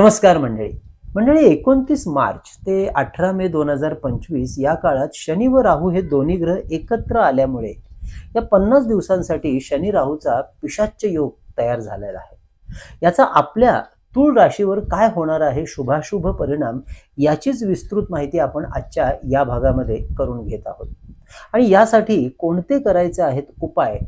नमस्कार मंडळी. मंडळी एकोणतीस मार्च ते अठरा मे दोन हजार पंचवीस या काळात शनी व राहू हे दोन्ही ग्रह एकत्र आल्यामुळे या पन्नास दिवसांसाठी शनी राहूचा पिशाच्य योग तयार झालेला आहे. याचा आपल्या तूळ राशीवर काय होणार आहे शुभाशुभ परिणाम याचीच विस्तृत माहिती आपण आजच्या या भागामध्ये करून घेत आहोत. आणि यासाठी कोणते करायचे आहेत उपाय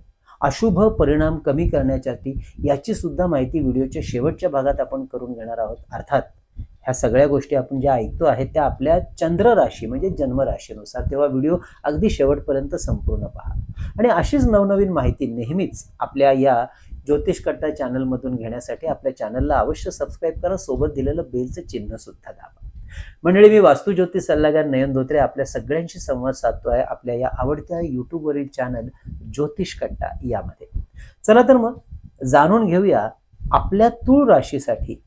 अशुभ परिणाम कमी करण्यासाठी याची सुद्धा माहिती व्हिडिओच्या शेवटच्या भागात आपण करून घेणार आहोत. अर्थात ह्या सगळ्या गोष्टी आपण ज्या ऐकतो आहेत त्या आपल्या चंद्र राशी म्हणजे जन्म राशीनुसार तेव्हा व्हिडिओ अगदी शेवटपर्यंत संपूर्ण पहा. आणि अशीच नवनवीन माहिती नेहमीच आपल्या या ज्योतिष कट्टा चॅनलमधून घेण्यासाठी आपल्या चॅनलला अवश्य सबस्क्राईब करा. सोबत दिलेलं बेलचं चिन्ह सुद्धा दाबा. मंडळी मी वास्तुज्योतिष सल्लागार नयन धोत्रे आपल्या सगळ्यांशी संवाद साधतो आहे आपल्या या आवडत्या युट्यूबवरील चॅनल ज्योतिष कट्टा यामध्ये. चला तर मग जाणून घेऊया आपल्या तूळ राशीसाठी.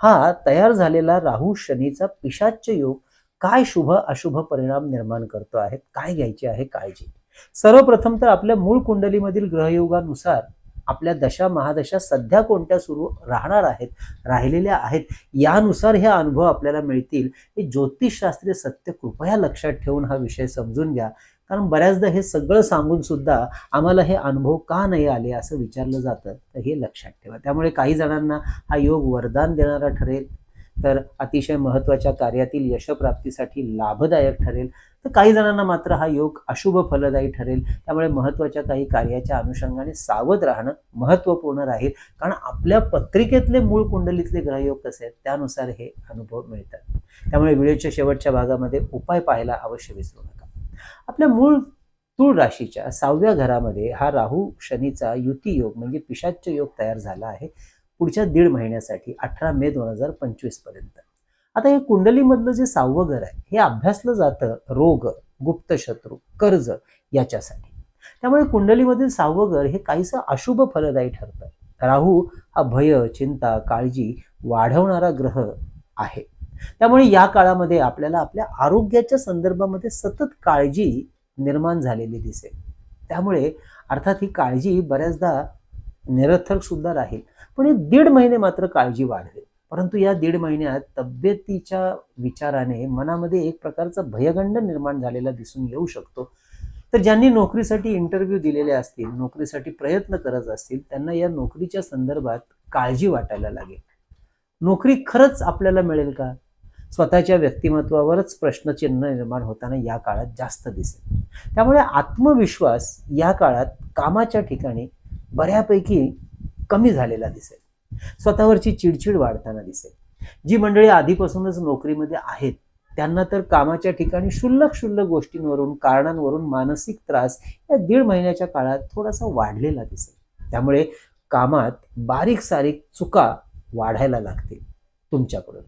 हा तयार झालेला राहू शनीचा पिशाच्य योग काय शुभ अशुभ परिणाम निर्माण करतो आहे? काय घ्यायची आहे? काळजी. सर्वप्रथम तर आपल्या मूळ कुंडलीमधील ग्रहयोगानुसार आपल्या दशा महादशा सध्या कोणत्या सुरू राहणार आहेत राहिलेल्या आहेत यानुसार हे अनुभव आपल्याला मिळतील. हे ज्योतिषशास्त्रीय सत्य कृपया लक्षात ठेवून हा विषय समजून घ्या. कारण बऱ्याचदा हे सगळं सांगून सुद्धा आम्हाला हे अनुभव का नाही आले असं विचारलं जातं तर हे लक्षात ठेवा. त्यामुळे काही जणांना हा योग वरदान देणारा ठरेल तर अतिशय महत्त्वाच्या कार्यातील यशप्राप्तीसाठी लाभदायक ठरेल. तर काही जणांना मात्र हा योग अशुभ फलदायी ठरेल. त्यामुळे महत्त्वाच्या काही कार्याच्या अनुषंगाने सावध राहणं महत्त्वपूर्ण राहील. कारण आपल्या पत्रिकेतले मूळ कुंडलीतले ग्रहयोग कसे आहेत त्यानुसार हे अनुभव मिळतात. त्यामुळे व्हिडिओच्या शेवटच्या भागामध्ये उपाय पाहायला अवश्य विसरू नका. आपल्या मूळ तूळ राशीच्या सहाव्या घरामध्ये हा राहू शनीचा युती योग म्हणजे पिशाच्य योग तयार झाला आहे पुढच्या दीड महिन्यासाठी अठरा मे दोन हजार पंचवीसपर्यंत. आता हे कुंडलीमधलं जे सहावं घर आहे हे अभ्यासलं जातं रोग गुप्त शत्रू कर्ज याच्यासाठी. त्यामुळे कुंडलीमधील सहावं घर हे काहीसं अशुभ फलदायी ठरतं. राहू हा भय चिंता काळजी वाढवणारा ग्रह आहे. त्यामुळे या काळामध्ये आपल्याला आपल्या आरोग्याच्या संदर्भामध्ये सतत काळजी निर्माण झालेली दिसेल. त्यामुळे अर्थात ही काळजी बऱ्याचदा निरर्थक सुद्धा राहील. पण हे दीड महिने मात्र काळजी वाढवेल. परंतु या दीड महिन्यात तब्येतीच्या विचाराने मनामध्ये एक प्रकारचा भयगंड निर्माण झालेला दिसून येऊ शकतो. तर ज्यांनी नोकरीसाठी इंटरव्ह्यू दिलेले असतील नोकरीसाठी प्रयत्न करत असतील त्यांना या नोकरीच्या संदर्भात काळजी वाटायला लागेल. नोकरी खरंच आपल्याला मिळेल का? स्वतःच्या व्यक्तिमत्वावरच प्रश्नचिन्ह निर्माण होताना या काळात जास्त दिसेल. त्यामुळे आत्मविश्वास या काळात कामाच्या ठिकाणी बऱ्यापैकी कमी झालेला दिसेल. स्वतःवरची चिडचिड वाढताना दिसेल. जी मंडळी आधीपासूनच नोकरीमध्ये आहेत त्यांना तर कामाच्या ठिकाणी शुल्लक क्षुल्लक गोष्टींवरून कारणांवरून मानसिक त्रास या दीड महिन्याच्या काळात थोडासा वाढलेला दिसेल. त्यामुळे कामात बारीक सारीक चुका वाढायला लागतील तुमच्याकडून.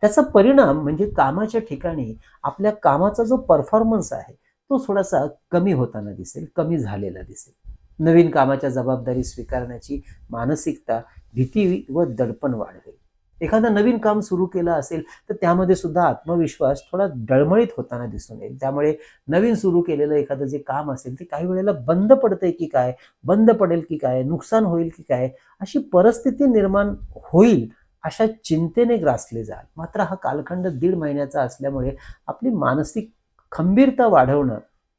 त्याचा परिणाम म्हणजे कामाच्या ठिकाणी आपल्या कामाचा जो परफॉर्मन्स आहे तो थोडासा कमी होताना दिसेल कमी झालेला दिसेल. नवीन कामाच्या जबाबदारी स्वीकारण्याची मानसिकता भीती व दडपण वाढवेल एखादं नवीन काम सुरू केलं असेल तर त्यामध्ये सुद्धा आत्मविश्वास थोडा डळमळीत होताना दिसून येईल. त्यामुळे नवीन सुरू केलेलं एखादं जे काम असेल ते काही वेळेला बंद पडतंय की काय बंद पडेल की काय नुकसान होईल की काय अशी परिस्थिती निर्माण होईल अशा चिंतेने ग्रासले जाल. मात्र हा कालखंड दीड महिन्याचा असल्यामुळे आपली मानसिक खंबीरता वाढवणं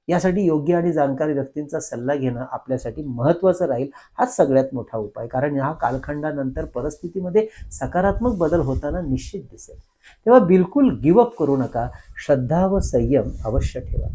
यासाठी योग्य आणि जाणकार व्यक्तींचा सल्ला घेणं आपल्यासाठी महत्त्वाचं राहील हाच सगळ्यात मोठा उपाय. कारण ह्या कालखंडानंतर परिस्थितीमध्ये सकारात्मक बदल होताना निश्चित दिसेल. तेव्हा बिलकुल गिवअप करू नका. श्रद्धा व संयम अवश्य ठेवा.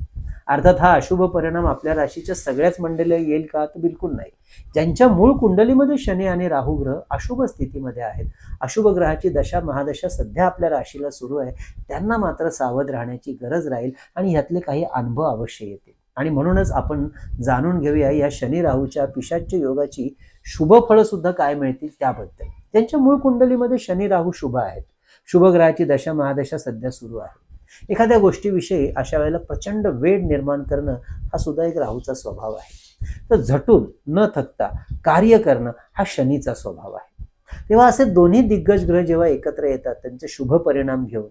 अर्थात हा अशुभ परिणाम आपल्या राशीच्या सगळ्याच मंडळी येईल का? तर बिलकुल नाही. ज्यांच्या मूळ कुंडलीमध्ये शनी आणि राहू ग्रह अशुभ स्थितीमध्ये आहेत अशुभ ग्रहाची दशा महादशा सध्या आपल्या राशीला सुरू आहे त्यांना मात्र सावध राहण्याची गरज राहील आणि ह्यातले काही अनुभव अवश्य येतील. आणि म्हणूनच आपण जाणून घेऊया या शनी राहूच्या पिशाच्य योगाची शुभ फळं सुद्धा काय मिळतील त्याबद्दल. त्यांच्या मूळ कुंडलीमध्ये शनी राहू शुभ आहेत. शुभग्रहाची दशा महादशा सध्या सुरू आहे. एखाद्या गोष्टीविषयी अशा वेळेला प्रचंड वेळ निर्माण करणं हा सुद्धा एक राहूचा स्वभाव आहे. तर झटून न थकता कार्य करणं हा शनीचा स्वभाव आहे. तेव्हा असे दोन्ही दिग्गज ग्रह जेव्हा एकत्र येतात त्यांचे शुभ परिणाम घेऊन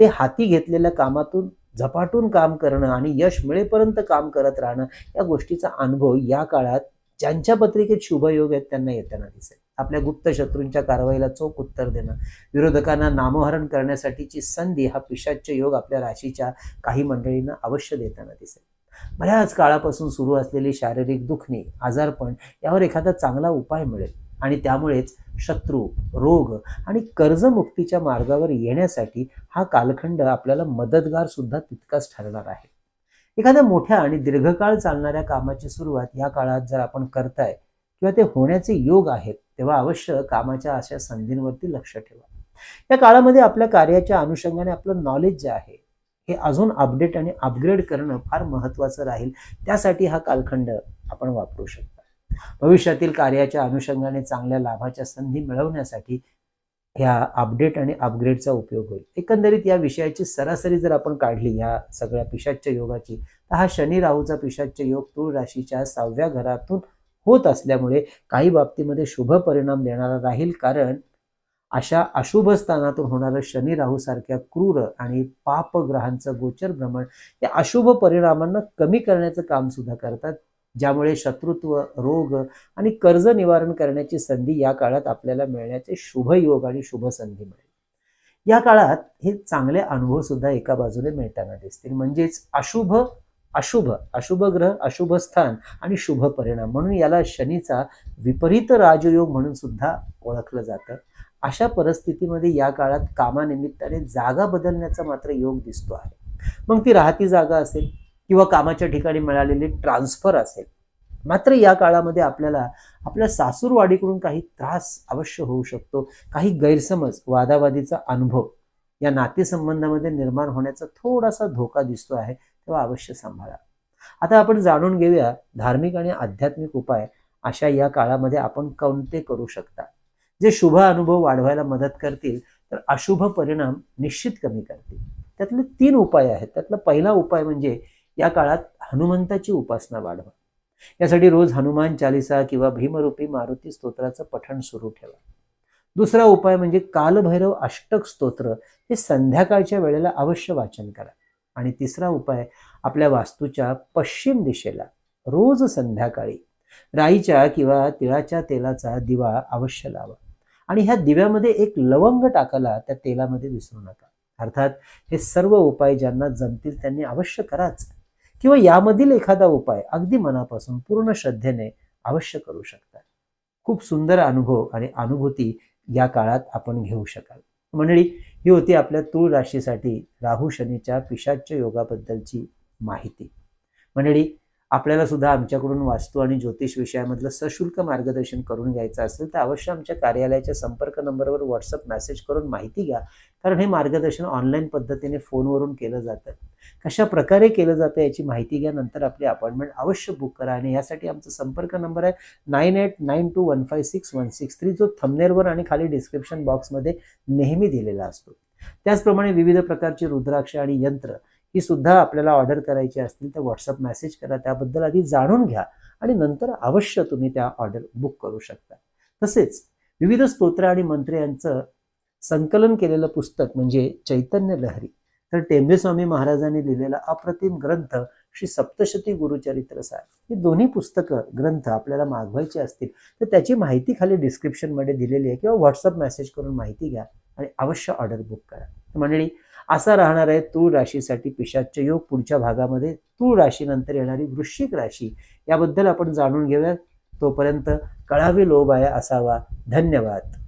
ते हाती घेतलेल्या कामातून झपाटून काम करणं आणि यश मिळेपर्यंत काम करत राहणं या गोष्टीचा अनुभव या काळात ज्यांच्या पत्रिकेत शुभयोग आहेत त्यांना येताना दिसेल. आपल्या गुप्त शत्रूंच्या कारवाईला चोख उत्तर देणं विरोधकांना नामोहरण करण्यासाठीची संधी हा पिशाच्य योग आपल्या राशीच्या काही मंडळींना अवश्य देताना दिसेल. बऱ्याच काळापासून सुरू असलेली शारीरिक दुखणी आजारपण यावर एखादा चांगला उपाय मिळेल आणि त्यामुळेच शत्रू रोग आणि कर्जमुक्तीच्या मार्गावर येण्यासाठी हा कालखंड आपल्याला मदतगार सुद्धा तितकाच ठरणार आहे. एखाद्या मोठ्या आणि दीर्घकाळ चालणाऱ्या कामाची सुरुवात या काळात जर आपण करताय किंवा ते होण्याचे योग आहेत तेव्हा अवश्य कामाच्या अशा संधींवरती लक्ष ठेवा. या काळामध्ये आपल्या कार्याच्या अनुषंगाने आपलं नॉलेज जे आहे हे अजून अपडेट आणि अपग्रेड करणं फार महत्त्वाचं राहील. त्यासाठी हा कालखंड आपण वापरू शकता. भविष्यातील कार्याच्या अनुषंगाने चांगल्या लाभाच्या संधी मिळवण्यासाठी ह्या अपडेट आणि अपग्रेडचा उपयोग होईल. एकंदरीत या विषयाची सरासरी जर आपण काढली ह्या सगळ्या पिशाच्य योगाची तर हा शनी राहूचा पिशाच्य योग तूळ राशीच्या सहाव्या घरातून होत असल्यामुळे काही बाबतीमध्ये शुभ परिणाम देणारा राहील. कारण अशा अशुभ स्थानातून होणारं शनी राहू सारख्या क्रूर आणि पाप ग्रहांचं गोचर भ्रमण या अशुभ परिणामांना कमी करण्याचं काम सुद्धा करतात. ज्यामुळे शत्रुत्व रोग आणि कर्ज निवारण करण्याची संधी या काळात आपल्याला मिळण्याचे शुभ योग आणि शुभ संधी मिळेल. या काळात हे चांगले अनुभव सुद्धा एका बाजूने मिळताना दिसतील. म्हणजेच अशुभ अशुभ अशुभ ग्रह अशुभ स्थान आणि शुभ परिणाम म्हणून याला शनीचा विपरीत राजयोग म्हणून सुद्धा ओळखलं जातं. अशा परिस्थितीमध्ये या काळात कामानिमित्ताने जागा बदलण्याचा मात्र योग दिसतो आहे. मग ती राहती जागा असेल. किंवा कामाच्या ठिकाणी मिळालेली ट्रान्सफर असेल. मात्र या काळामध्ये आपल्याला आपल्या सासूरवाडीकडून काही त्रास अवश्य होऊ शकतो. काही गैरसमज वादावादीचा अनुभव या नातेसंबंधामध्ये निर्माण होण्याचा थोडासा धोका दिसतो आहे तेव्हा अवश्य सांभाळा. आता आपण जाणून घेऊया धार्मिक आणि आध्यात्मिक उपाय अशा या काळामध्ये आपण कोणते करू शकता. जे शुभ अनुभव वाढवायला मदत करतील तर अशुभ परिणाम निश्चित कमी करतील. त्यातले तीन उपाय आहेत. त्यातला पहिला उपाय म्हणजे या काळात हनुमंताची उपासना वाढवा. यासाठी रोज हनुमान चालिसा किंवा भीमरूपी मारुती स्तोत्राचं पठण सुरू ठेवा. दुसरा उपाय म्हणजे कालभैरव अष्टक स्तोत्र हे संध्याकाळच्या वेळेला अवश्य वाचन करा. आणि तिसरा उपाय आपल्या वास्तूच्या पश्चिम दिशेला रोज संध्याकाळी राईच्या किंवा तिळाच्या तेलाचा दिवा अवश्य लावा. आणि ह्या दिव्यामध्ये एक लवंग टाकायला त्या तेलामध्ये विसरू नका. अर्थात हे सर्व उपाय ज्यांना जमतील त्यांनी अवश्य कराच. किंवा यामधील एखादा उपाय अगदी मनापासून पूर्ण श्रद्धेने अवश्य करू शकता खूप सुंदर अनुभव आणि अनुभूती या काळात आपण घेऊ शकाल. मंडळी ही होती आपल्या तूळ राशीसाठी राहू शनीच्या पिशाच्य योगाबद्दलची माहिती. मंडळी आपल्याला सुद्धा आमच्याकडून वास्तू आणि ज्योतिष विषयामधलं सशुल्क मार्गदर्शन करून घ्यायचं असेल तर अवश्य आमच्या कार्यालयाच्या संपर्क नंबरवर व्हॉट्सअप मेसेज करून माहिती घ्या. कारण हे मार्गदर्शन ऑनलाईन पद्धतीने फोनवरून केलं जातं. कशा प्रकारे केलं जातं याची माहिती घ्या नंतर आपली अपॉइंटमेंट अवश्य बुक करा आणि यासाठी आमचा संपर्क नंबर आहे nine eight nine two one five six one six three जो थंबनेरवर आणि खाली डिस्क्रिप्शन बॉक्समध्ये नेहमी दिलेला असतो. त्याचप्रमाणे विविध प्रकारची रुद्राक्ष आणि यंत्र ही सुद्धा आपल्याला ऑर्डर करायची असतील तर व्हॉट्सअप मेसेज करा. त्याबद्दल आधी जाणून घ्या आणि नंतर अवश्य तुम्ही त्या ऑर्डर बुक करू शकता. तसेच विविध स्तोत्र आणि मंत्र यांचं संकलन केलेलं पुस्तक म्हणजे चैतन्य लहरी. तर टेंबेस्वामी महाराजांनी लिहिलेला अप्रतिम ग्रंथ श्री सप्तशती गुरुचरित्र साहेब ही दोन्ही पुस्तकं ग्रंथ आपल्याला मागवायची असतील तर त्याची माहिती खाली डिस्क्रिप्शनमध्ये दिलेली आहे किंवा व्हॉट्सअप मेसेज करून माहिती घ्या आणि अवश्य ऑर्डर बुक करा. मंडळी असा राहणार आहे तूळ राशीसाठी पिशाच्य योग. पुढच्या भागामध्ये तूळ राशीनंतर येणारी वृश्चिक राशी. याबद्दल आपण जाणून घेऊया तोपर्यंत कळावे लोभ आहे असावा. धन्यवाद.